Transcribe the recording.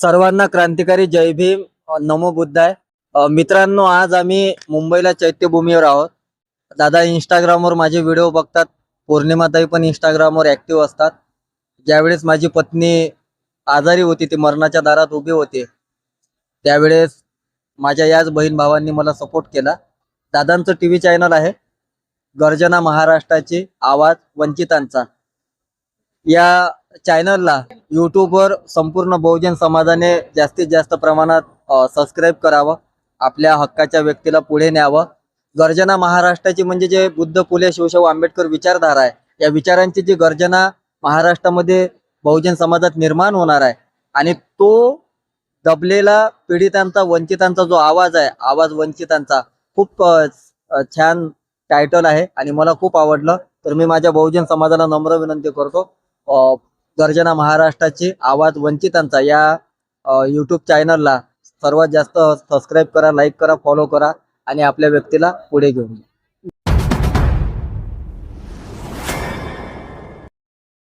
सर्वांना क्रांतिकारी जय भीम. नमो बुद्धाय मित्रांनो आज आम्ही मुंबईला चैत्यभूमीवर आहोत. दादा इंस्टाग्रामवर माझे व्हिडिओ बघतात. पौर्णिमाताई पण इंस्टाग्रामवर ऍक्टिव्ह असतात. ज्यावेळेस माझी पत्नी आजारी होती ती मरणाच्या दारात उभी होती त्यावेळेस माझ्या याच बहीण भावांनी मला सपोर्ट केला. दादांचं टी व्ही चॅनल आहे. गर्जना महाराष्ट्राची आवाज वंचितांचा. या चॅनलला यूट्यूबवर संपूर्ण बहुजन समाजाने जास्तीत जास्त प्रमाणात सबस्क्राईब करावं. आपल्या हक्काच्या व्यक्तीला पुढे न्यावं. गर्जना महाराष्ट्राची म्हणजे जे बुद्ध फुले शिवशाहू आंबेडकर विचारधारा आहे. या विचारांची जी गर्जना महाराष्ट्रामध्ये बहुजन समाजात निर्माण होणार आहे आणि तो दबलेला पीडितांचा वंचितांचा जो आवाज आहे आवाज वंचितांचा खूप छान टायटल आहे आणि मला खूप आवडलं. तर मी माझ्या बहुजन समाजाला नम्र विनंती करतो. गर्जना महाराष्ट्राची आवाज वंचितांचा या यूट्यूब चॅनलला सर्वात जास्त सबस्क्राईब करा लाईक करा फॉलो करा आणि आपल्या व्यक्तीला पुढे घेऊन